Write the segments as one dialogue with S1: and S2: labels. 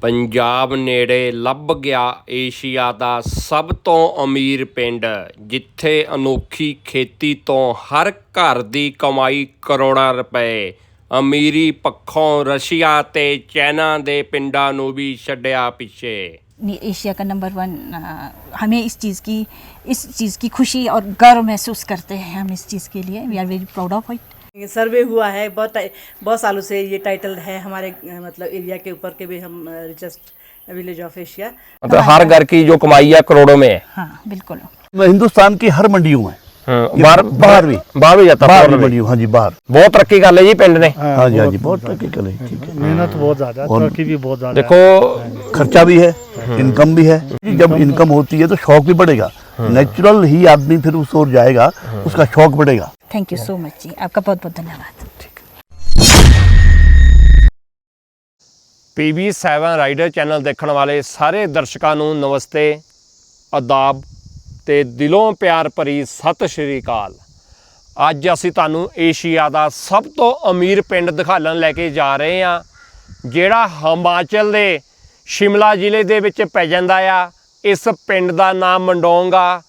S1: ਪੰਜਾਬ ਨੇੜੇ ਲੱਭ ਗਿਆ ਏਸ਼ੀਆ ਦਾ ਸਭ ਤੋਂ ਅਮੀਰ ਪਿੰਡ ਜਿੱਥੇ ਅਨੋਖੀ ਖੇਤੀ ਤੋਂ ਹਰ ਘਰ ਦੀ ਕਮਾਈ ਕਰੋੜਾਂ ਰੁਪਏ ਅਮੀਰੀ ਪੱਖੋਂ ਰਸ਼ੀਆ ਤੇ ਚਾਈਨਾ ਦੇ ਪਿੰਡਾਂ ਨੂੰ ਵੀ ਛੱਡਿਆ ਪਿੱਛੇ
S2: ये एशिया का नंबर वन अ, हमें इस चीज़ की इस चीज़ की खुशी और गर्व महसूस करते हैं हम इस चीज़ के लिए we are very proud of it
S3: ये survey हुआ है बहुत बहुत सालों से ये टाइटल है हमारे मतलब एरिया के ऊपर के भी हम रिचेस्ट विलेज ऑफ़ एशिया
S1: मतलब हर घर की जो कमाई है करोड़ों में। है
S2: हाँ बिल्कुल
S4: हिंदुस्तान की हर मंडियों में। हाँ,
S1: बाहर
S4: बाहर भी।
S1: बाहर भी जाता
S4: बाहर भी हाँ जी बाहर।
S1: बहुत तरक्की कर ली जी पिंड ने।
S4: हाँ जी हाँ जी बहुत तरक्की कर ली ठीक है।
S5: मेहनत बहुत ज़्यादा तरक्की भी बहुत ज़्यादा।
S1: देखो
S4: खर्चा भी है हाँ। इनकम भी है। जब इनकम होती है तो शौक भी बढ़ेगा। नेचुरल ही आदमी फिर उस ओर जाएगा उसका शौक बढ़ेगा
S2: थैंक यू सो मच जी आपका बहुत बहुत धन्यवाद
S1: PB7 ਰਾਈਡਰ ਚੈਨਲ ਦੇਖਣ ਵਾਲੇ ਸਾਰੇ ਦਰਸ਼ਕਾਂ ਨੂੰ ਨਮਸਤੇ ਆਦਾਬ ਤੇ ਦਿਲੋਂ ਪਿਆਰ ਭਰੀ ਸਤਿ ਸ਼੍ਰੀ ਅਕਾਲ ਅੱਜ ਅਸੀਂ ਤੁਹਾਨੂੰ ਏਸ਼ੀਆ ਦਾ ਸਭ ਤੋਂ ਅਮੀਰ ਪਿੰਡ ਦਿਖਾਲਣ ਲੈ ਕੇ ਜਾ ਰਹੇ ਹਾਂ ਜਿਹੜਾ ਹਿਮਾਚਲ ਦੇ ਸ਼ਿਮਲਾ ਜ਼ਿਲ੍ਹੇ ਦੇ ਵਿੱਚ ਪੈ ਜਾਂਦਾ ਆ ਇਸ ਪਿੰਡ ਦਾ ਨਾਮ ਮੰਡੋਂਗ ਆ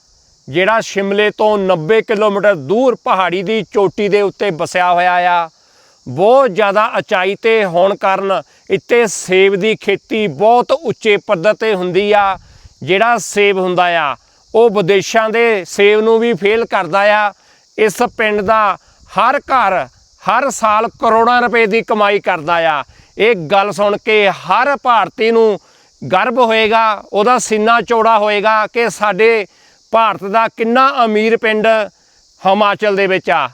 S1: ਜਿਹੜਾ ਸ਼ਿਮਲੇ ਤੋਂ 90 ਕਿਲੋਮੀਟਰ ਦੂਰ ਪਹਾੜੀ ਦੀ ਚੋਟੀ ਦੇ ਉੱਤੇ ਵਸਿਆ ਹੋਇਆ ਆ। ਬਹੁਤ ਜ਼ਿਆਦਾ ਉਚਾਈ ਤੇ ਹੋਣ ਕਾਰਨ ਇੱਥੇ ਸੇਬ ਦੀ ਖੇਤੀ ਬਹੁਤ ਉੱਚੇ ਪੱਧਰ ਤੇ ਹੁੰਦੀ ਆ। ਜਿਹੜਾ ਸੇਬ ਹੁੰਦਾ ਆ, ਉਹ ਵਿਦੇਸ਼ਾਂ ਦੇ ਸੇਬ ਨੂੰ ਵੀ ਫੇਲ ਕਰਦਾ ਆ। ਇਸ ਪਿੰਡ ਦਾ ਹਰ ਘਰ ਹਰ ਸਾਲ ਕਰੋੜਾਂ ਰੁਪਏ ਦੀ ਕਮਾਈ ਕਰਦਾ ਆ। ਇਹ ਗੱਲ ਸੁਣ ਕੇ ਹਰ ਭਾਰਤੀ ਨੂੰ ਗਰਭ ਹੋਏਗਾ, ਉਹਦਾ ਸੀਨਾ ਚੌੜਾ ਹੋਏਗਾ ਕਿ ਸਾਡੇ ਭਾਰਤ ਦਾ ਕਿੰਨਾ ਅਮੀਰ ਪਿੰਡ ਹਿਮਾਚਲ ਦੇ ਵਿੱਚ ਆ।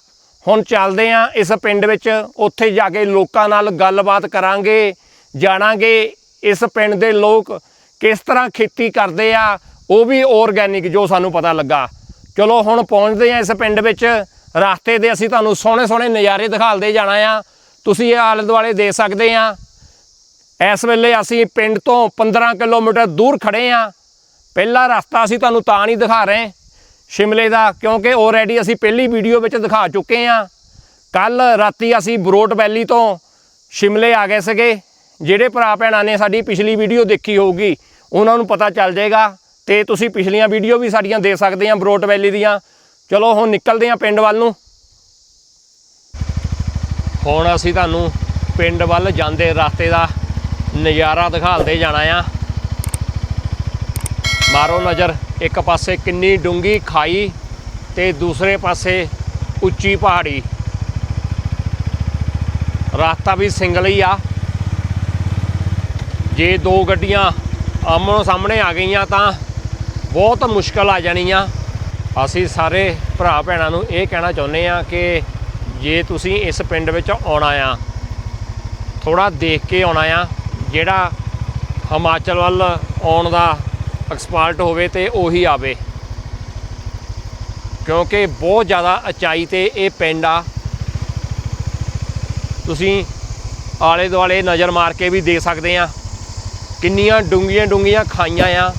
S1: ਹੁਣ ਚੱਲਦੇ ਆ ਇਸ ਪਿੰਡ ਵਿੱਚ, ਉੱਥੇ ਜਾ ਕੇ ਲੋਕਾਂ ਨਾਲ ਗੱਲਬਾਤ ਕਰਾਂਗੇ, ਜਾਣਾਂਗੇ ਇਸ ਪਿੰਡ ਦੇ ਲੋਕ ਕਿਸ ਤਰ੍ਹਾਂ ਖੇਤੀ ਕਰਦੇ ਆ, ਉਹ ਵੀ ਆਰਗੈਨਿਕ ਜੋ ਸਾਨੂੰ ਪਤਾ ਲੱਗਾ। ਚਲੋ ਹੁਣ ਪਹੁੰਚਦੇ ਆ ਇਸ ਪਿੰਡ ਵਿੱਚ, ਰਸਤੇ ਦੇ ਅਸੀਂ ਤੁਹਾਨੂੰ ਸੋਹਣੇ ਸੋਹਣੇ ਨਜ਼ਾਰੇ ਦਿਖਾਲਦੇ ਜਾਣਾ ਆ। ਤੁਸੀਂ ਇਹ ਆਲੇ ਦੁਆਲੇ ਦੇ ਸਕਦੇ ਆ। ਇਸ ਵੇਲੇ ਅਸੀਂ ਪਿੰਡ ਤੋਂ 15 ਕਿਲੋਮੀਟਰ ਦੂਰ ਖੜੇ ਆ ਪਹਿਲਾ ਰਸਤਾ ਅਸੀਂ ਤੁਹਾਨੂੰ ਤਾਂ ਨਹੀਂ ਦਿਖਾ ਰਹੇ। ਸ਼ਿਮਲੇ ਦਾ, ਕਿਉਂਕਿ ਆਲਰੇਡੀ ਅਸੀਂ ਪਹਿਲੀ ਵੀਡੀਓ ਵਿੱਚ ਦਿਖਾ ਚੁੱਕੇ ਆ ਕੱਲ ਰਾਤੀ ਅਸੀਂ ਬਰੋਟ ਵੈਲੀ ਤੋਂ ਸ਼ਿਮਲੇ ਆ ਗਏ ਸੀਗੇ। ਜਿਹੜੇ ਭਰਾ ਭੈਣਾਂ ਨੇ ਸਾਡੀ ਪਿਛਲੀ ਵੀਡੀਓ ਦੇਖੀ ਹੋਊਗੀ, ਉਹਨਾਂ ਨੂੰ ਪਤਾ ਚੱਲ ਜਾਏਗਾ ਤੇ ਤੁਸੀਂ ਪਿਛਲੀਆਂ ਵੀਡੀਓ ਵੀ ਸਾਡੀਆਂ ਦੇ ਸਕਦੇ ਆ ਬਰੋਟ ਵੈਲੀ ਦੀਆਂ। ਚਲੋ ਹੁਣ ਨਿਕਲਦੇ ਆ ਪਿੰਡ ਵੱਲ ਨੂੰ। ਹੁਣ ਅਸੀਂ ਤੁਹਾਨੂੰ ਪਿੰਡ ਵੱਲ ਜਾਂਦੇ ਰਸਤੇ ਦਾ। ਨਜ਼ਾਰਾ ਦਿਖਾਲਦੇ ਜਾਣਾ ਆ। ਮਾਰੋ ਨਜ਼ਰ, ਇੱਕ ਪਾਸੇ ਕਿੰਨੀ ਡੂੰਗੀ ਖਾਈ ਤੇ ਦੂਸਰੇ ਪਾਸੇ ਉੱਚੀ ਪਹਾੜੀ। ਰਸਤਾ ਵੀ ਸਿੰਗਲ ਹੀ ਆ। ਜੇ ਦੋ ਗੱਡੀਆਂ ਆਮਣੋ ਸਾਹਮਣੇ ਆ ਗਈਆਂ ਤਾਂ ਬਹੁਤ ਮੁਸ਼ਕਲ ਆ ਜਾਣੀ ਆ ਅਸੀਂ ਸਾਰੇ ਭਰਾ ਭੈਣਾਂ ਨੂੰ ਇਹ ਕਹਿਣਾ ਚਾਹੁੰਦੇ ਆ ਕਿ ਜੇ ਤੁਸੀਂ ਇਸ ਪਿੰਡ ਵਿੱਚ ਆਉਣਾ ਆ ਥੋੜਾ ਦੇਖ ਕੇ ਆਉਣਾ ਆ ਜਿਹੜਾ ਹਿਮਾਚਲ ਵੱਲ ਆਉਣ ਦਾ ਐਕਸਪਰਟ ਹੋਵੇ ਤੇ ਉਹੀ ਆਵੇ। ਕਿਉਂਕਿ ਬਹੁਤ ਜ਼ਿਆਦਾ ਉਚਾਈ ਤੇ ਇਹ ਪਿੰਡ ਆ। ਤੁਸੀਂ ਆਲੇ ਦੁਆਲੇ ਨਜ਼ਰ ਮਾਰ ਕੇ ਵੀ ਦੇਖ ਸਕਦੇ ਆ। ਕਿੰਨੀਆਂ ਡੂੰਗੀਆਂ ਡੂੰਗੀਆਂ ਖਾਈਆਂ ਆ।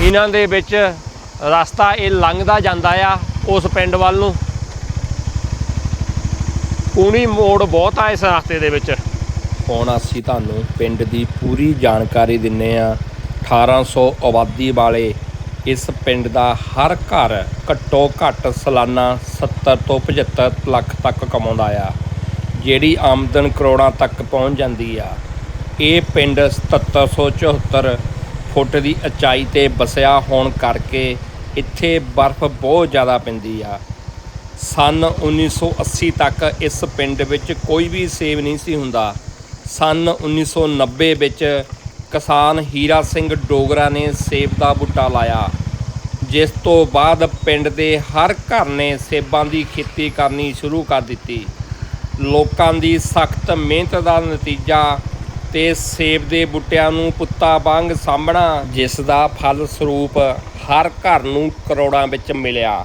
S1: ਇਹਨਾਂ ਦੇ ਵਿੱਚ ਰਸਤਾ ਇਹ ਲੰਘਦਾ ਜਾਂਦਾ ਆ ਉਸ ਪਿੰਡ ਵੱਲ ਨੂੰ। ਕੂਣੀ ਮੋੜ ਬਹੁਤ ਆ ਇਸ ਰਸਤੇ ਦੇ ਵਿੱਚ। ਹੁਣ ਅਸੀਂ ਤੁਹਾਨੂੰ ਪਿੰਡ ਦੀ ਪੂਰੀ ਜਾਣਕਾਰੀ ਦਿੰਨੇ ਆ। 1800 ਆਬਾਦੀ ਵਾਲੇ ਇਸ ਪਿੰਡ ਦਾ ਹਰ ਘਰ ਘੱਟੋ ਘੱਟ ਸਾਲਾਨਾ 70 ਤੋਂ 75 ਲੱਖ ਤੱਕ ਕਮਾਉਂਦਾ ਆ, ਜਿਹੜੀ ਆਮਦਨ ਕਰੋੜਾਂ ਤੱਕ ਪਹੁੰਚ ਜਾਂਦੀ ਆ। ਇਹ ਪਿੰਡ 7774 ਫੁੱਟ ਦੀ ਉਚਾਈ ਤੇ ਵਸਿਆ ਹੋਣ ਕਰਕੇ ਇੱਥੇ ਬਰਫ਼ ਬਹੁਤ ਜ਼ਿਆਦਾ ਪੈਂਦੀ ਆ। ਸਨ 1980 ਤੱਕ ਇਸ ਪਿੰਡ ਵਿੱਚ ਕੋਈ ਵੀ ਸੇਬ ਨਹੀਂ ਸੀ ਹੁੰਦਾ। ਸਨ 1990 ਵਿੱਚ ਕਿਸਾਨ ਹੀਰਾ ਸਿੰਘ ਡੋਗਰਾ ਨੇ ਸੇਬ ਦਾ ਬੂਟਾ ਲਾਇਆ, ਜਿਸ ਤੋਂ ਬਾਅਦ ਪਿੰਡ ਦੇ ਹਰ ਘਰ ਨੇ ਸੇਬਾਂ ਦੀ ਖੇਤੀ ਕਰਨੀ ਸ਼ੁਰੂ ਕਰ ਦਿੱਤੀ। ਲੋਕਾਂ ਦੀ ਸਖਤ ਮਿਹਨਤ ਦਾ ਨਤੀਜਾ ਤੇ ਸੇਬ ਦੇ ਬੂਟਿਆਂ ਨੂੰ ਪੁੱਤਾਂ ਵਾਂਗ ਸਾਂਭਣਾ, ਜਿਸ ਦਾ ਫਲ ਸਰੂਪ ਹਰ ਘਰ ਨੂੰ ਕਰੋੜਾਂ ਵਿੱਚ ਮਿਲਿਆ।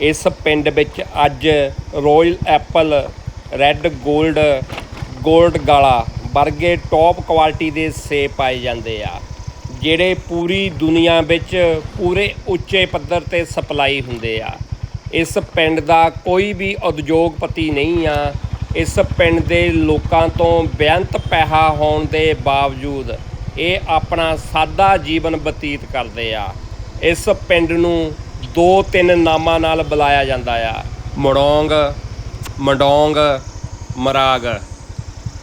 S1: ਇਸ ਪਿੰਡ ਵਿੱਚ ਅੱਜ ਰੋਇਲ ਐਪਲ ਰੈੱਡ 골ਡ 골ਡ ਗਾਲਾ ਵਰਗੇ ਟੌਪ ਕੁਆਲਿਟੀ ਦੇ ਸੇਬ ਪਾਏ ਜਾਂਦੇ ਆ, ਜਿਹੜੇ ਪੂਰੀ ਦੁਨੀਆ ਵਿੱਚ ਪੂਰੇ ਉੱਚੇ ਪੱਧਰ ਤੇ ਸਪਲਾਈ ਹੁੰਦੇ ਆ। ਇਸ ਪਿੰਡ ਦਾ ਕੋਈ ਵੀ ਉਦਯੋਗਪਤੀ ਨਹੀਂ ਆ, ਇਸ ਪਿੰਡ ਦੇ ਲੋਕਾਂ ਤੋਂ ਬੇਅੰਤ ਪੈਸਾ ਹੋਣ ਦੇ ਬਾਵਜੂਦ ਇਹ ਆਪਣਾ ਸਾਦਾ ਜੀਵਨ ਬਤੀਤ ਕਰਦੇ ਆ। ਇਸ ਪਿੰਡ ਨੂੰ ਦੋ ਤਿੰਨ ਨਾਮਾਂ ਨਾਲ ਬੁਲਾਇਆ ਜਾਂਦਾ ਆ। ਮੜੋਂਗ, ਮੰਡੋਂਗ, ਮਰਾਗ।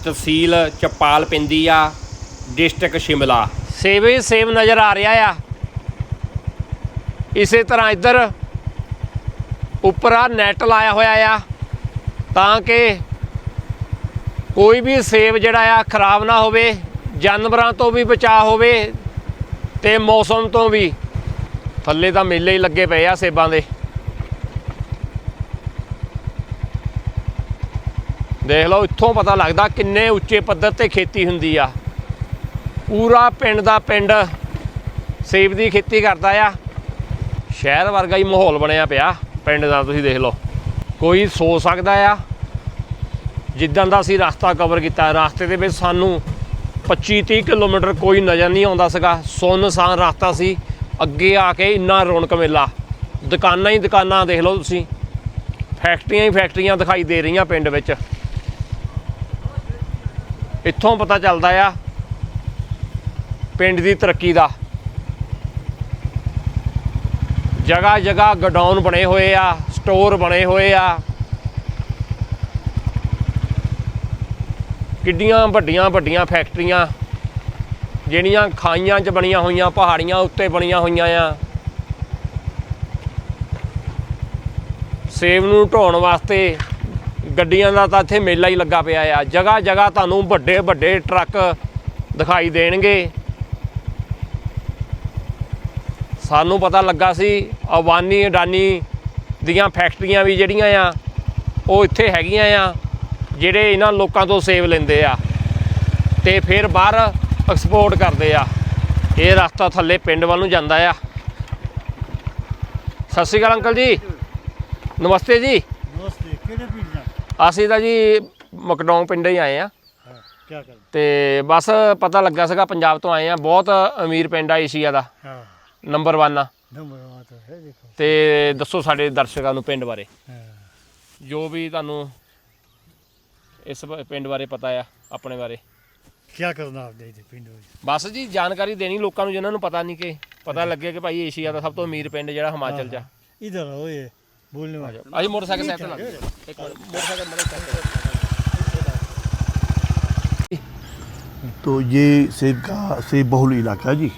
S1: ਤਹਿਸੀਲ ਚਪਾਲ ਪੈਂਦੀ ਆ, ਡਿਸਟ੍ਰਿਕਟ ਸ਼ਿਮਲਾ। ਸੇਵੇ ਸੇਵ ਨਜ਼ਰ ਆ ਰਿਹਾ ਆ। ਇਸੇ ਤਰ੍ਹਾਂ ਇੱਧਰ ਉੱਪਰ ਆ ਨੈਟ ਲਾਇਆ ਹੋਇਆ ਆ, ਤਾਂ ਕਿ ਕੋਈ ਵੀ ਸੇਬ ਜਿਹੜਾ ਆ ਖਰਾਬ ਨਾ ਹੋਵੇ, ਜਾਨਵਰਾਂ ਤੋਂ ਵੀ ਬਚਾਅ ਹੋਵੇ ਤੇ ਮੌਸਮ ਤੋਂ ਵੀ। ਥੱਲੇ ਤਾਂ ਮੇਲੇ ਹੀ ਲੱਗੇ ਪਏ ਆ ਸੇਬਾਂ ਦੇ। ਦੇਖ ਲਓ, ਇੱਥੋਂ ਪਤਾ ਲੱਗਦਾ ਕਿੰਨੇ ਉੱਚੇ ਪੱਧਰ ਤੇ ਖੇਤੀ ਹੁੰਦੀ ਆ। ਪੂਰਾ ਪਿੰਡ ਦਾ ਪਿੰਡ ਸੇਬ ਦੀ ਖੇਤੀ ਕਰਦਾ ਆ। ਸ਼ਹਿਰ ਵਰਗਾ ਹੀ ਮਾਹੌਲ ਬਣਿਆ ਪਿਆ, ਪਿੰਡ ਦਾ ਤੁਸੀਂ ਦੇਖ ਲਓ। ਕੋਈ ਸੋ ਸਕਦਾ ਆ। ਜਿੱਦਾਂ ਦਾ ਅਸੀਂ ਰਸਤਾ ਕਵਰ ਕੀਤਾ, ਰਸਤੇ ਦੇ ਵਿੱਚ ਸਾਨੂੰ 25 30 ਕਿਲੋਮੀਟਰ ਕੋਈ ਨਜ਼ਰ ਨਹੀਂ ਆਉਂਦਾ ਸੀਗਾ। ਸੁੰਨਸਾਨ ਰਸਤਾ ਸੀ। ਅੱਗੇ ਆ ਕੇ ਇੰਨਾ ਰੌਣਕ ਮੇਲਾ। ਦੁਕਾਨਾਂ ਹੀ ਦੁਕਾਨਾਂ, ਦੇਖ ਲਓ ਤੁਸੀਂ। ਫੈਕਟਰੀਆਂ ਹੀ ਫੈਕਟਰੀਆਂ ਦਿਖਾਈ ਦੇ ਰਹੀਆਂ ਪਿੰਡ ਵਿੱਚ। ਇੱਥੋਂ ਪਤਾ ਚੱਲਦਾ ਆ ਪਿੰਡ ਦੀ ਤਰੱਕੀ ਦਾ। ਜਗ੍ਹਾ ਜਗ੍ਹਾ ਗਡਾਊਨ ਬਣੇ ਹੋਏ ਆ, ਸਟੋਰ ਬਣੇ ਹੋਏ ਆ। ਕਿੱਡੀਆਂ ਵੱਡੀਆਂ ਵੱਡੀਆਂ ਫੈਕਟਰੀਆਂ। ਜਿਹੜੀਆਂ ਖਾਈਆਂ 'ਚ ਬਣੀਆਂ ਹੋਈਆਂ, ਪਹਾੜੀਆਂ ਉੱਤੇ ਬਣੀਆਂ ਹੋਈਆਂ ਆ। ਸੇਬ ਨੂੰ ਢੋਣ ਵਾਸਤੇ ਗੱਡੀਆਂ ਦਾ ਤਾਂ ਇੱਥੇ ਮੇਲਾ ਹੀ ਲੱਗਾ ਪਿਆ ਆ। ਜਗ੍ਹਾ ਜਗ੍ਹਾ ਤੁਹਾਨੂੰ ਵੱਡੇ ਵੱਡੇ ਟਰੱਕ ਦਿਖਾਈ ਦੇਣਗੇ। ਸਾਨੂੰ ਪਤਾ ਲੱਗਾ ਸੀ, ਅਵਾਨੀ ਅਡਾਨੀ ਦੀਆਂ ਫੈਕਟਰੀਆਂ ਵੀ ਜਿਹੜੀਆਂ ਆ, ਉਹ ਇੱਥੇ ਹੈਗੀਆਂ ਆ, ਜਿਹੜੇ ਇਹਨਾਂ ਲੋਕਾਂ ਤੋਂ ਸੇਵ ਲੈਂਦੇ ਆ। ਤੇ ਫਿਰ ਬਾਹਰ ਐਕਸਪੋਰਟ ਕਰਦੇ ਆ। ਇਹ ਰਸਤਾ ਥੱਲੇ ਪਿੰਡ ਵੱਲ ਨੂੰ ਜਾਂਦਾ ਆ। ਸਤਿ ਸ਼੍ਰੀ ਅਕਾਲ ਅੰਕਲ ਜੀ। ਨਮਸਤੇ ਜੀ।
S5: ਨਮਸਤੇ ਕਿਹੜੇ ਪਿੰਡ ਜਾਣਾ
S1: ਅਸੀਂ ਤਾਂ ਜੀ ਮਕਡੌਂਗ ਪਿੰਡ ਹੀ ਆਏ ਆ।
S5: ਹਾਂ ਕੀ ਕਰ
S1: ਤੇ ਬਸ ਪਤਾ ਲੱਗਾ ਸੀਗਾ ਪੰਜਾਬ ਤੋਂ ਆਏ ਆ। ਬਹੁਤ ਅਮੀਰ ਪਿੰਡ ਆ ਏਸ਼ੀਆ ਦਾ।
S5: ਹਾਂ।
S1: ਨੰਬਰ 1 ਆ।
S5: ਤਾਂ
S1: ਦੱਸੋ ਸਾਡੇ ਦਰਸ਼ਕਾਂ ਨੂੰ ਪਿੰਡ ਬਾਰੇ। ਜੋ ਵੀ ਤੁਹਾਨੂੰ ਇਸ ਪਿੰਡ ਬਾਰੇ ਪਤਾ ਆ ਆਪਣੇ ਬਾਰੇ।
S5: ਕੀ ਕਰਨਾ ਆਪਦੇ ਇਹਦੇ ਪਿੰਡ ਵਿੱਚ
S1: ਬਸ ਜੀ ਜਾਣਕਾਰੀ ਦੇਣੀ ਲੋਕਾਂ ਨੂੰ ਜਿਨ੍ਹਾਂ ਨੂੰ ਪਤਾ ਨਹੀਂ ਕਿ ਪਤਾ ਲੱਗੇ ਕਿ ਭਾਈ ਏਸ਼ੀਆ ਦਾ ਸਭ ਤੋਂ ਅਮੀਰ ਪਿੰਡ ਜਿਹੜਾ ਹਿਮਾਚਲ 'ਚ ਆ
S5: ਇਧਰ ਆਓ ਇਹ ਬੋਲਨੇ ਵਾਲਾ
S1: ਅਸੀਂ ਮੋਟਰਸਾਈਕਲ ਸਾਈਡ ਤੇ ਲਾ ਦਿੰਦੇ ਇੱਕ ਮਿੰਟ ਮੋਟਰਸਾਈਕਲ ਮੇਰੇ ਸਾਈਡ ਤੇ
S4: तो ये सेब का सेब बहुल इलाका है जी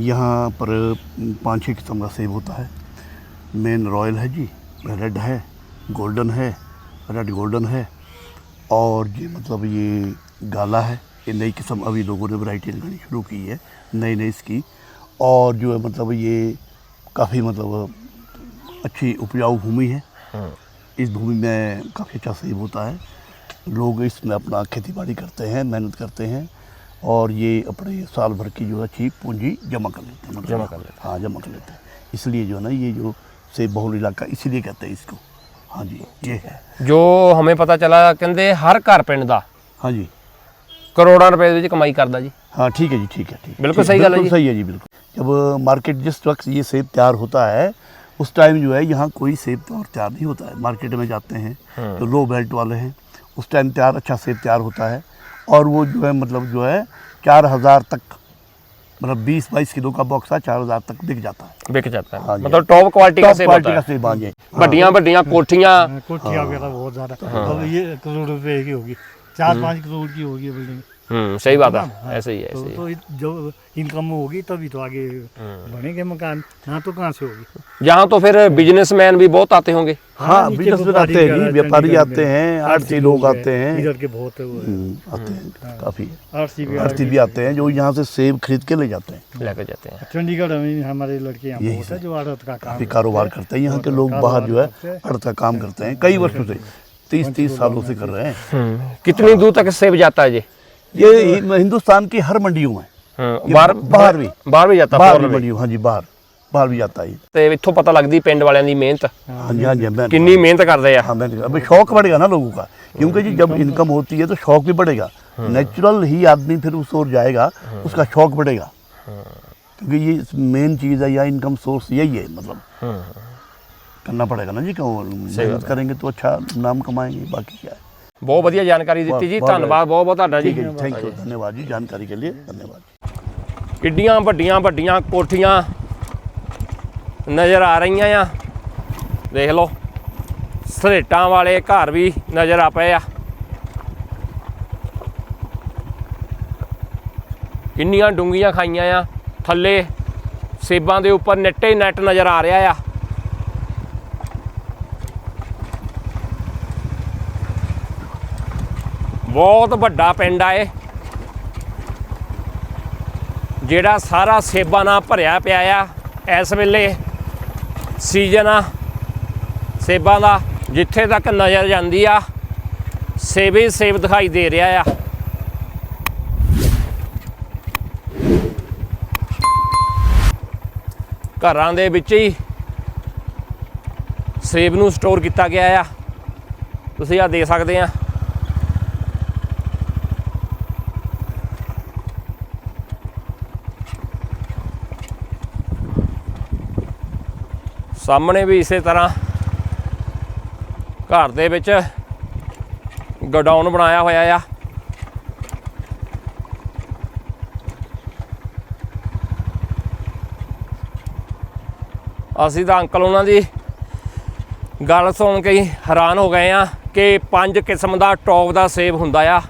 S4: यहाँ पर पाँच छः किस्म का सेब होता है मेन रॉयल है जी रेड है गोल्डन है रेड गोल्डन है और ये मतलब ये गाला है ये नई किस्म अभी लोगों ने वैरायटी लगानी शुरू की है नई नई इसकी और जो है मतलब ये काफ़ी मतलब अच्छी उपजाऊ भूमि है इस भूमि में काफ़ी अच्छा सेब होता है लोग इसमें अपना खेती बाड़ी करते हैं मेहनत करते हैं और ये अपने साल भर की जो है अच्छी पूंजी जमा कर लेते हैं मतलब
S1: जमा कर लेते
S4: हाँ जमा कर लेते हैं इसलिए जो है ना ये जो सेब बहुल इलाका इसीलिए कहते हैं इसको हाँ जी ये है
S1: ਜੋ ਹਮੇ ਪਤਾ ਚਲਾ ਕਹਿੰਦੇ ਹਰ ਘਰ ਪਿੰਡ ਦਾ
S4: हाँ जी
S1: ਕਰੋੜਾਂ ਰੁਪਏ ਦੇ ਵਿੱਚ ਕਮਾਈ ਕਰਦਾ ਜੀ
S4: हाँ ठीक है जी ठीक है ठीक
S1: बिल्कुल
S4: ठीक,
S1: सही गल है
S4: बिल्कुल
S1: जी।
S4: सही है जी बिल्कुल जब मार्केट जिस वक्त ये सेब तैयार होता है उस टाइम जो है यहाँ कोई सेब तो और तैयार नहीं होता है मार्केट में जाते हैं तो लो बेल्ट वाले हैं उस टाइम तैयार अच्छा सेब तैयार होता है और वो जो है मतलब जो है चार हज़ार तक मतलब बीस बाईस किलो का बॉक्स है चार हज़ार तक बिक जाता है
S1: ਵਿਕ ਜਾਂਦਾ ਹੈ
S4: हाँ जी।
S1: ਮਤਲਬ ਟੌਪ ਕੁਆਲਿਟੀ ਦਾ
S4: टॉप
S1: ਸੇਬ
S4: क्वालिटी
S1: होता
S4: का
S1: है
S4: सेब हाँ जी
S1: ਵੱਡੀਆਂ ਵੱਡੀਆਂ ਕੋਠੀਆਂ
S5: हाँ, कोठी वगैरह बहुत ज्यादा अब ये करोड़ रुपए की होगी चार हम्म। पाँच करोड़ की होगी बिल्डिंग
S1: हम्म सही बात है
S5: हाँ।
S1: ऐसे ही है
S5: तो, तो जो इनकम होगी तभी तो आगे हम्म। बनेंगे मकान। यहाँ तो कहाँ से होगी?
S1: यहाँ तो फिर बिजनेसमैन भी बहुत आते होंगे।
S4: हाँ बिज़नेस आते हैं व्यापारी आते हैं आरती लोग आते हैं।
S5: इधर के बहुत
S4: हम्म, आते हैं हाँ।
S5: काफ़ी
S4: आरती भी आते हैं जो यहाँ से सेब खरीद के ले जाते हैं।
S1: लेकर जाते हैं।
S5: चंडीगढ़ में हमारे लड़के यहाँ जो आड़त का
S4: कारोबार करते हैं। यहाँ के लोग बाहर जो है। आड़त का काम करते हैं कई वर्षों से। तीस तीस सालों से कर रहे हैं
S1: हम्म, कितनी दूर तक सेब जाता है जी
S4: ये हि- हिंदुस्तान की हर मंडियों में
S1: हम्म,
S4: ये
S1: बाहर
S4: बाहर भी
S1: ਬਾਹਰ ਵੀ ਜਾਂਦਾ
S4: बाहर
S1: ਫੋਰਨ
S4: भी
S1: ਵੀ
S4: मंडियों हाँ जी बाहर बाहर भी जाता है ये।
S1: ਤੇ ਇੱਥੋਂ ਪਤਾ ਲੱਗਦੀ ਪਿੰਡ ਵਾਲਿਆਂ ਦੀ ਮਿਹਨਤ
S4: हाँ जी हाँ जी मैं
S1: ਕਿੰਨੀ ਮਿਹਨਤ ਕਰਦੇ ਆ
S4: हाँ मैंने अभी शौक बढ़ेगा ना लोगों का क्योंकि जी जब इनकम होती है तो शौक भी बढ़ेगा नेचुरल ही आदमी फिर उस ओर जाएगा उसका शौक बढ़ेगा क्योंकि ये मेन चीज़ है या इनकम सोर्स यही है मतलब करना पड़ेगा ना जी क्यों मेहनत करेंगे तो अच्छा नाम कमाएंगे बाकी क्या है
S1: ਬਹੁਤ ਵਧੀਆ ਜਾਣਕਾਰੀ ਦਿੱਤੀ ਜੀ
S4: ਬਹੁਤ-
S1: ਧੰਨਵਾਦ ਬਹੁਤ ਬਹੁਤ ਤੁਹਾਡਾ
S4: ठीक है
S1: ਜੀ
S4: जी थैंक यू धन्यवाद जी जानकारी के लिए धन्यवाद
S1: ਕਿੱਡੀਆਂ ਵੱਡੀਆਂ ਵੱਡੀਆਂ ਕੋਠੀਆਂ ਨਜ਼ਰ ਆ ਰਹੀਆਂ ਆ ਦੇਖ ਲਓ ਸਲੇਟਾਂ ਵਾਲੇ ਘਰ ਵੀ ਨਜ਼ਰ ਆ ਪਏ ਆ ਕਿੰਨੀਆਂ ਡੂੰਗੀਆਂ ਖਾਈਆਂ ਆ ਥੱਲੇ ਸੇਬਾਂ ਦੇ ਉੱਪਰ ਨெਟੇ ਨੈਟ ਨਜ਼ਰ ਆ ਰਿਹਾ ਆ ਬਹੁਤ ਵੱਡਾ ਪਿੰਡ ਆ ਇਹ। ਜਿਹੜਾ ਸਾਰਾ ਸੇਬਾਂ ਨਾਲ ਭਰਿਆ ਪਿਆ ਆ ਇਸ ਵੇਲੇ। ਸੀਜ਼ਨ ਆ। ਸੇਬਾਂ ਦਾ ਜਿੱਥੇ ਤੱਕ ਨਜ਼ਰ ਜਾਂਦੀ ਆ ਸੇਬੇ ਹੀ ਸੇਬ ਦਿਖਾਈ ਦੇ ਰਿਹਾ ਆ। ਘਰਾਂ ਦੇ ਵਿੱਚ ਹੀ ਸੇਬ ਨੂੰ ਸਟੋਰ ਕੀਤਾ ਗਿਆ ਆ। ਤੁਸੀਂ ਆ ਦੇ ਸਕਦੇ ਆ। ਸਾਹਮਣੇ ਵੀ ਇਸੇ ਤਰ੍ਹਾਂ ਘਰ ਦੇ ਵਿੱਚ ਗੋਡਾਊਨ ਬਣਾਇਆ ਹੋਇਆ ਆ। ਅਸੀਂ ਤਾਂ ਅੰਕਲ ਉਹਨਾਂ ਦੀ ਗੱਲ ਸੁਣ ਕੇ ਹੀ ਹੈਰਾਨ ਹੋ ਗਏ ਆ ਕਿ ਪੰਜ ਕਿਸਮ ਦਾ ਟੌਪ ਦਾ ਸੇਬ ਹੁੰਦਾ ਆ,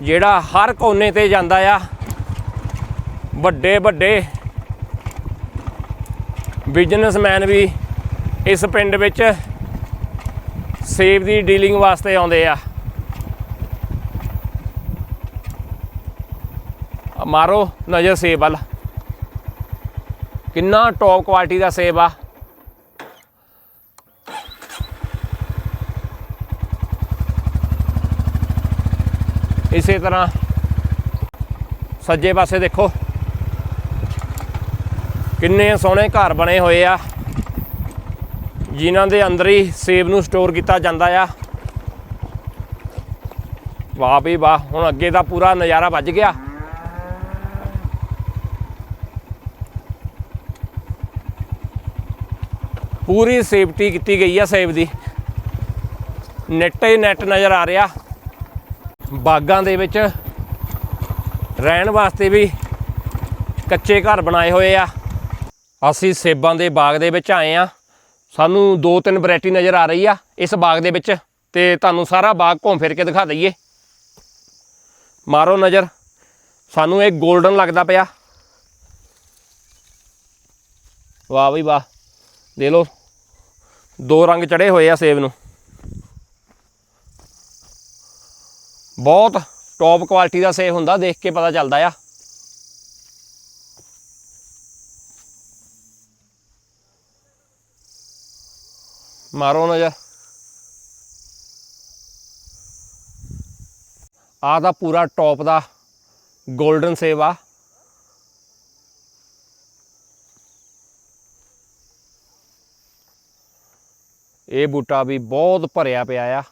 S1: ਜਿਹੜਾ ਹਰ ਕੋਨੇ ਤੇ ਜਾਂਦਾ ਆ। ਵੱਡੇ ਵੱਡੇ ਬਿਜ਼ਨਸਮੈਨ ਵੀ ਇਸ ਪਿੰਡ ਵਿੱਚ ਸੇਬ ਦੀ ਡੀਲਿੰਗ ਵਾਸਤੇ ਆਉਂਦੇ ਆ। ਮਾਰੋ ਨਜ਼ਰ ਸੇਬ ਵੱਲ। ਕਿੰਨਾ ਟੌਪ ਕੁਆਲਿਟੀ ਦਾ ਸੇਬ ਆ। ਇਸੇ ਤਰ੍ਹਾਂ ਸੱਜੇ ਪਾਸੇ ਦੇਖੋ। ਕਿੰਨੇ ਸੋਹਣੇ ਘਰ ਬਣੇ ਹੋਏ ਆ। ਜਿਨ੍ਹਾਂ ਦੇ ਅੰਦਰ ਹੀ ਸੇਬ ਨੂੰ ਸਟੋਰ ਕੀਤਾ ਜਾਂਦਾ ਆ। ਵਾਹ ਵੀ ਵਾਹ, ਹੁਣ ਅੱਗੇ ਦਾ ਪੂਰਾ ਨਜ਼ਾਰਾ ਵੱਜ ਗਿਆ। ਪੂਰੀ ਸੇਫਟੀ ਕੀਤੀ ਗਈ ਆ ਸੇਬ ਦੀ। ਨੈਟ ਹੀ ਨੈਟ ਨਜ਼ਰ ਆ ਰਿਹਾ। ਬਾਗਾਂ ਦੇ ਵਿੱਚ ਰਹਿਣ ਵਾਸਤੇ ਵੀ ਕੱਚੇ ਘਰ ਬਣਾਏ ਹੋਏ ਆ। ਅਸੀਂ ਸੇਬਾਂ ਦੇ ਬਾਗ ਦੇ ਵਿੱਚ ਆਏ ਆ। ਸਾਨੂੰ ਦੋ ਤਿੰਨ ਵੈਰਾਈਟੀ ਨਜ਼ਰ ਆ ਰਹੀ ਆ ਇਸ ਬਾਗ ਦੇ ਵਿੱਚ ਤੇ ਤੁਹਾਨੂੰ ਸਾਰਾ ਬਾਗ ਘੁੰਮ ਫਿਰ ਕੇ ਦਿਖਾ ਦਈਏ। ਮਾਰੋ ਨਜ਼ਰ। ਸਾਨੂੰ ਇਹ 골ਡਨ ਲੱਗਦਾ ਪਿਆ। ਵਾਹ ਬਈ ਵਾਹ। ਦੇ ਲੋ ਦੋ ਰੰਗ ਚੜੇ ਹੋਏ ਆ ਸੇਬ ਨੂੰ। ਬਹੁਤ ਟੌਪ ਕੁਆਲਿਟੀ ਦਾ ਸੇਬ ਹੁੰਦਾ, ਦੇਖ ਕੇ ਪਤਾ ਚੱਲਦਾ ਆ। ਮਾਰੋ ਨਜ਼ਰ ਆਹ ਦਾ ਪੂਰਾ ਟੌਪ ਦਾ 골ਡਨ ਸੇਵਾ ਇਹ ਬੂਟਾ ਵੀ ਬਹੁਤ ਭਰਿਆ ਪਿਆ ਆ।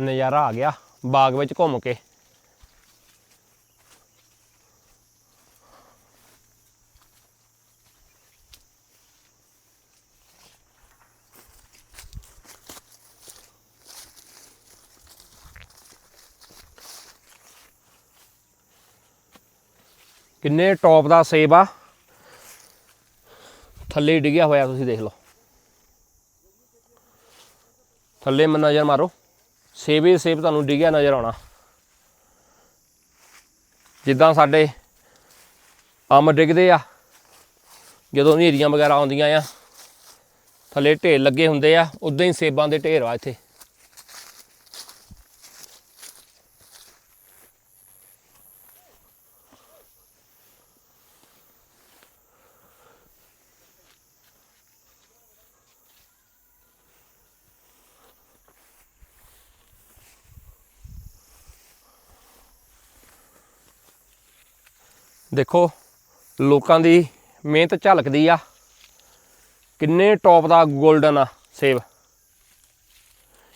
S1: ਨਜ਼ਾਰਾ ਆ ਗਿਆ ਬਾਗ ਵਿੱਚ ਘੁੰਮ ਕੇ। ਕਿੰਨੇ ਟੌਪ ਦਾ ਸੇਬ ਆ? ਥੱਲੇ ਡਿੱਗਿਆ ਹੋਇਆ ਤੁਸੀਂ ਦੇਖ ਲਓ। ਥੱਲੇ ਮ ਨਜ਼ਰ ਮਾਰੋ। ਸੇਬ ਹੀ ਸੇਬ ਤੁਹਾਨੂੰ ਡਿੱਗਿਆ ਨਜ਼ਰ ਆਉਣਾ। ਜਿੱਦਾਂ ਸਾਡੇ ਅੰਬ ਡਿੱਗਦੇ ਆ, ਜਦੋਂ ਹਨੇਰੀਆਂ ਵਗੈਰਾ ਆਉਂਦੀਆਂ ਆ, ਥੱਲੇ ਢੇਰ ਲੱਗੇ ਹੁੰਦੇ ਆ, ਉਦਾਂ ਹੀ ਸੇਬਾਂ ਦੇ ਢੇਰ ਆ ਇੱਥੇ। ਦੇਖੋ, ਲੋਕਾਂ ਦੀ ਮਿਹਨਤ ਝਲਕਦੀ ਆ। ਕਿੰਨੇ ਟੌਪ ਦਾ ਗੋਲਡਨ ਆ ਸੇਬ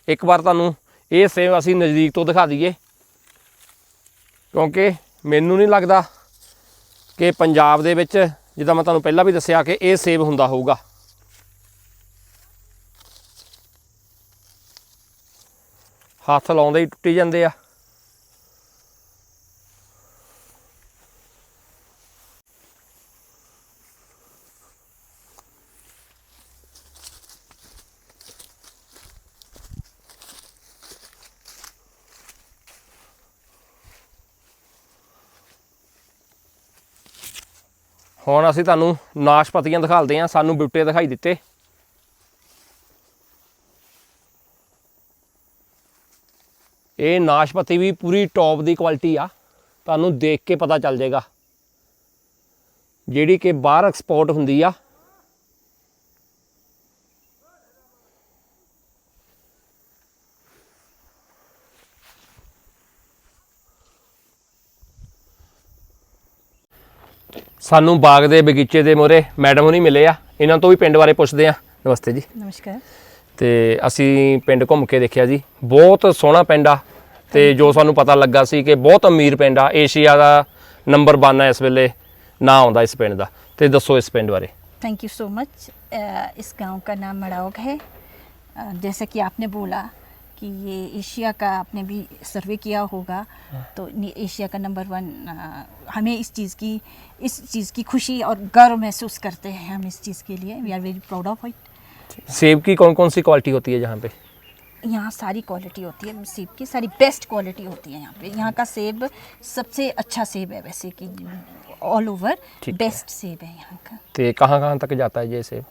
S1: ਇੱਕ ਵਾਰ ਤੁਹਾਨੂੰ ਇਹ ਸੇਬ ਅਸੀਂ ਨਜ਼ਦੀਕ ਤੋਂ ਦਿਖਾ ਦਈਏ। ਕਿਉਂਕਿ ਮੈਨੂੰ ਨਹੀਂ ਲੱਗਦਾ ਕਿ ਪੰਜਾਬ ਦੇ ਵਿੱਚ, ਜਿੱਦਾਂ ਮੈਂ ਤੁਹਾਨੂੰ ਪਹਿਲਾਂ ਵੀ ਦੱਸਿਆ ਕਿ ਇਹ ਸੇਬ ਹੁੰਦਾ ਹੋਊਗਾ। ਹੱਥ ਲਾਉਂਦੇ ਹੀ ਟੁੱਟੀ ਜਾਂਦੇ ਆ। ਹੁਣ ਅਸੀਂ ਤੁਹਾਨੂੰ ਨਾਸ਼ਪਤੀਆਂ ਦਿਖਾਲਦੇ ਹਾਂ, ਸਾਨੂੰ ਬੂਟੇ ਦਿਖਾਈ ਦਿੱਤੇ। ਇਹ ਨਾਸ਼ਪਤੀ ਵੀ ਪੂਰੀ ਟੌਪ ਦੀ ਕੁਆਲਿਟੀ ਆ, ਤੁਹਾਨੂੰ ਦੇਖ ਕੇ ਪਤਾ ਚੱਲ ਜਾਏਗਾ। ਜਿਹੜੀ ਕਿ ਬਾਹਰ ਐਕਸਪੋਰਟ ਹੁੰਦੀ ਆ ਸਾਨੂੰ ਬਾਗ ਦੇ ਬਗੀਚੇ ਦੇ ਮੋਰੇ ਮੈਡਮ ਹੁਣੀ ਮਿਲੇ ਆ ਇਹਨਾਂ ਤੋਂ ਵੀ ਪਿੰਡ ਬਾਰੇ ਪੁੱਛਦੇ ਆ ਨਮਸਤੇ ਜੀ
S2: नमस्कार
S1: ਤੇ ਅਸੀਂ ਪਿੰਡ ਘੁੰਮ ਕੇ ਦੇਖਿਆ ਜੀ ਬਹੁਤ ਸੋਹਣਾ ਪਿੰਡ ਆ ਤੇ ਜੋ ਸਾਨੂੰ ਪਤਾ ਲੱਗਾ ਸੀ ਕਿ ਬਹੁਤ ਅਮੀਰ ਪਿੰਡ ਆ ਏਸ਼ੀਆ ਦਾ ਨੰਬਰ 1 ਆ ਇਸ ਵੇਲੇ ਨਾਂ ਆਉਂਦਾ ਇਸ ਪਿੰਡ ਦਾ ਤੇ ਦੱਸੋ ਇਸ ਪਿੰਡ ਬਾਰੇ
S2: थैंक यू सो मच इस गांव का नाम मड़ाओग है अ, जैसा कि आपने बोला कि ये एशिया का आपने भी सर्वे किया होगा तो एशिया का नंबर वन हमें इस चीज़ की इस चीज़ की खुशी और गर्व महसूस करते हैं हम इस चीज़ के लिए। We are very proud of it
S1: सेब की कौन कौन सी क्वालिटी होती है यहाँ पे?
S2: यहाँ सारी क्वालिटी होती है सेब की सारी बेस्ट क्वालिटी होती है यहाँ पे। यहाँ का सेब सबसे अच्छा सेब है वैसे कि ऑल ओवर बेस्ट सेब है यहाँ का।
S1: तो कहाँ कहाँ तक जाता है ये सेब?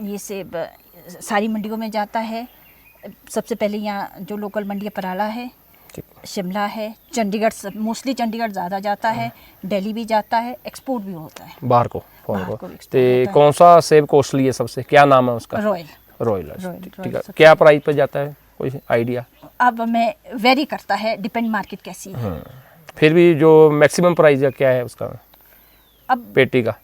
S2: ये सेब सारी मंडियों में जाता है। सबसे पहले यहाँ जो लोकल मंडी है पराला है शिमला है चंडीगढ़ मोस्टली चंडीगढ़ ज़्यादा जाता है दिल्ली भी जाता है एक्सपोर्ट भी होता है।
S1: बाहर को
S2: बाहर
S1: को। तो कौन सा सेब कॉस्टली है सबसे? क्या नाम है उसका?
S2: रॉयल
S1: रॉयल
S2: रॉयल,
S1: ठीक है। क्या प्राइस पे जाता है? कोई आइडिया
S2: अब मैं वेरी करता है डिपेंड मार्केट कैसी है।
S1: फिर भी जो मैक्सिमम प्राइस क्या है उसका?
S2: अब
S1: पेटी का।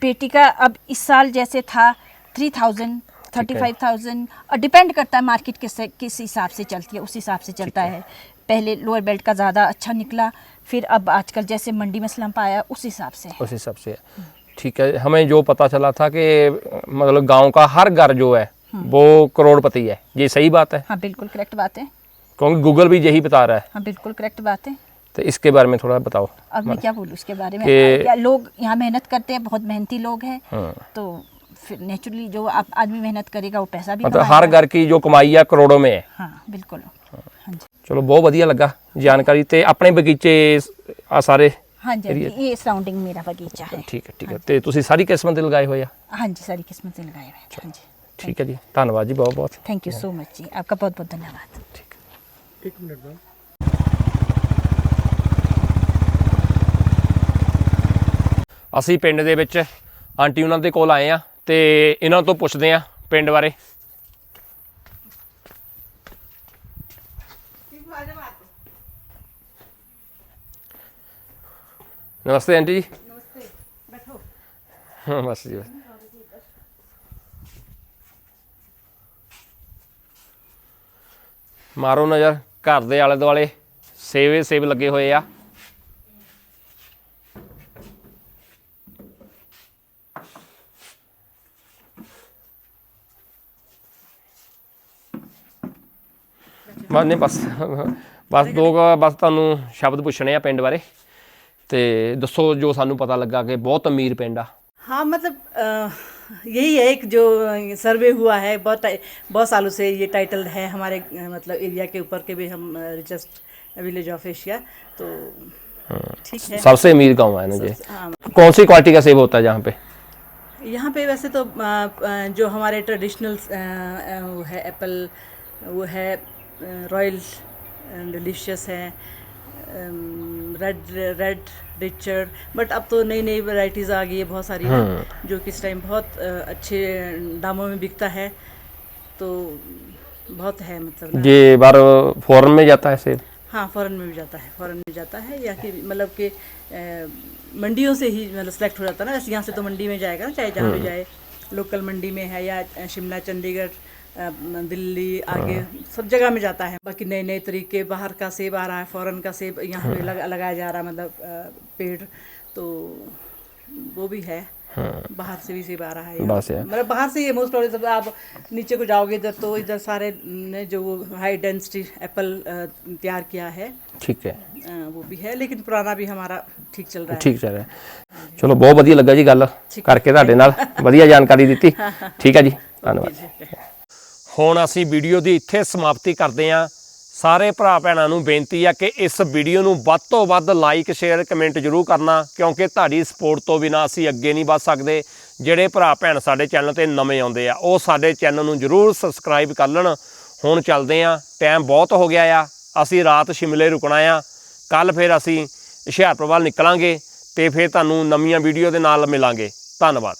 S2: पेटी का अब इस साल जैसे था three thousand thirty five thousand depend करता है मार्केट किस किस हिसाब से चलती है उस हिसाब से चलता है। पहले लोअर बेल्ट का ज़्यादा अच्छा निकला फिर अब आजकल जैसे मंडी में स्लम्प आया उस हिसाब से
S1: उस हिसाब से ठीक है हमें जो पता चला था कि मतलब गाँव का हर घर जो है वो करोड़पति है। ये सही बात है?
S2: हाँ बिल्कुल करेक्ट बात है।
S1: क्योंकि गूगल भी यही बता रहा है।
S2: हाँ बिल्कुल करेक्ट बात है।
S1: तो इसके बारे में थोड़ा बताओ।
S2: अब मैं क्या बोलूँ इसके बारे में?
S1: कि-
S2: लोग यहाँ मेहनत करते हैं? बहुत मेहनती लोग हैं।
S1: हाँ।
S2: तो फिर नेचुरली जो आप आदमी मेहनत करेगा वो पैसा भी
S1: मतलब हर
S2: कमाएगा।
S1: घर की जो कमाई है करोड़ों में है
S2: हाँ बिल्कुल हाँ जी
S1: ਚਲੋ ਬਹੁਤ ਵਧੀਆ ਲੱਗਾ ਜਾਣਕਾਰੀ ਤੇ ਆਪਣੇ ਬਗੀਚੇ ਆ ਸਾਰੇ
S2: हाँ जी हाँ
S1: area-
S2: जी, ये सराउंडिंग मेरा बगीचा है
S1: ਠੀਕ ਹੈ ਠੀਕ ਹੈ ਤੇ ਤੁਸੀਂ ਸਾਰੀ ਕਿਸਮ ਦੇ ਲਗਾਏ ਹੋਏ ਆ
S2: हाँ जी सारी किस्मतें लगाए हुए हैं हाँ जी
S1: ਠੀਕ ਹੈ ਜੀ ਧੰਨਵਾਦ ਜੀ ਬਹੁਤ ਬਹੁਤ
S2: थैंक यू सो मच जी आपका बहुत बहुत धन्यवाद
S1: ਠੀਕ
S5: एक मिनट मैम
S1: ਅਸੀਂ ਪਿੰਡ ਦੇ ਵਿੱਚ ਆਂਟੀ ਉਹਨਾਂ ਦੇ ਕੋਲ ਆਏ ਆ ਤੇ ਇਹਨਾਂ ਤੋਂ ਪੁੱਛਦੇ ਆ ਪਿੰਡ ਬਾਰੇ। ਨਮਸਤੇ ਆਂਟੀ ਜੀ। ਨਮਸਤੇ ਬੈਠੋ। ਬਸ ਜੀ ਬਸ। ਮਾਰੋ ਨਜ਼ਰ ਘਰ ਦੇ ਆਲੇ ਦੁਆਲੇ ਸੇਵੇ ਸੇਵ ਲੱਗੇ ਹੋਏ ਆ। ਬਸ ਨਹੀਂ ਬਸ ਬਸ ਦੋ ਕੁ ਬਸ ਤੁਹਾਨੂੰ ਸ਼ਬਦ ਪੁੱਛਣੇ ਆ ਪਿੰਡ ਬਾਰੇ ਤੇ ਦੱਸੋ ਜੋ ਸਾਨੂੰ ਪਤਾ ਲੱਗਾ ਕਿ ਬਹੁਤ ਅਮੀਰ ਪਿੰਡ ਆ
S3: हाँ मतलब अ, यही है एक जो सर्वे हुआ है बहुत टाइ- बहुत सालों से ये टाइटल है हमारे अ, मतलब एरिया के ऊपर के भी हम रिचेस्ट विलेज ऑफ एशिया तो ठीक है
S1: सबसे अमीर गांव है ना ये
S3: हाँ
S1: कौन सी क्वालिटी का सेब होता है यहाँ पे
S3: यहाँ पे वैसे तो अ, अ, जो हमारे ट्रेडिशनल वो है एप्पल वो है रॉयल डिलीशियस है रेड रेड रिचर्ड बट अब तो नई नई वैरायटीज़ आ गई है बहुत सारी है। जो कि इस टाइम बहुत अच्छे दामों में बिकता है तो बहुत है मतलब
S1: ये बार फॉरेन में जाता है सेब
S3: हाँ फॉरेन में भी जाता है फॉरेन में जाता है या कि मतलब कि मंडियों से ही मतलब सेलेक्ट हो जाता है ना यहाँ से तो मंडी में जाएगा ना चाहे जहाँ भी जाए लोकल मंडी में है या शिमला चंडीगढ़ दिल्ली आगे सब जगह में जाता है बाकी नए नए तरीके बाहर का सेब आ रहा है फॉरेन का सेब यहाँ पे लगा, लगाया जा रहा है मतलब अ, पेड़ तो वो भी है बाहर से भी सेब आ रहा है यहाँ।
S1: बस यार।
S3: मतलब बाहर से ये मोस्ट प्रॉब्लम सब आप नीचे को जाओगे इधर तो इधर सारे ने जो वो हाई डेंसिटी एप्पल अ, तैयार किया है
S1: ਠੀਕ ਹੈ
S3: अ, वो भी है लेकिन पुराना भी हमारा ठीक चल रहा है
S1: ਠੀਕ ਚੱਲ ਰਿਹਾ ਚਲੋ ਬਹੁਤ ਵਧੀਆ ਲੱਗਾ ਜੀ ਗੱਲ ਕਰਕੇ ਤੁਹਾਡੇ ਨਾਲ ਵਧੀਆ ਜਾਣਕਾਰੀ ਦਿੱਤੀ ਠੀਕ ਹੈ ਜੀ ਧੰਨਵਾਦ ਹੁਣ ਅਸੀਂ ਵੀਡੀਓ ਦੀ ਇੱਥੇ ਸਮਾਪਤੀ ਕਰਦੇ ਹਾਂ। ਸਾਰੇ ਭਰਾ ਭੈਣਾਂ ਨੂੰ ਬੇਨਤੀ ਆ ਕਿ ਇਸ ਵੀਡੀਓ ਨੂੰ ਵੱਧ ਤੋਂ ਵੱਧ ਲਾਈਕ ਸ਼ੇਅਰ ਕਮੈਂਟ ਜ਼ਰੂਰ ਕਰਨਾ, ਕਿਉਂਕਿ ਤੁਹਾਡੀ ਸਪੋਰਟ ਤੋਂ ਬਿਨਾ ਅਸੀਂ ਅੱਗੇ ਨਹੀਂ ਵੱਧ ਸਕਦੇ। ਜਿਹੜੇ ਭਰਾ ਭੈਣ ਸਾਡੇ ਚੈਨਲ ਤੇ ਨਵੇਂ ਆਉਂਦੇ ਆ, ਉਹ ਸਾਡੇ ਚੈਨਲ ਨੂੰ ਜ਼ਰੂਰ ਸਬਸਕ੍ਰਾਈਬ ਕਰ ਲੈਣ। ਹੁਣ ਚੱਲਦੇ ਆ ਟਾਈਮ ਬਹੁਤ ਹੋ ਗਿਆ ਆ, ਅਸੀਂ ਰਾਤ ਸ਼ਿਮਲੇ ਰੁਕਣਾ ਆ। ਕੱਲ ਫਿਰ ਅਸੀਂ ਹੁਸ਼ਿਆਰਪੁਰ ਵੱਲ ਨਿਕਲਾਂਗੇ ਤੇ ਫਿਰ ਤੁਹਾਨੂੰ ਨਵੀਆਂ ਵੀਡੀਓ ਦੇ ਨਾਲ ਮਿਲਾਂਗੇ। ਧੰਨਵਾਦ।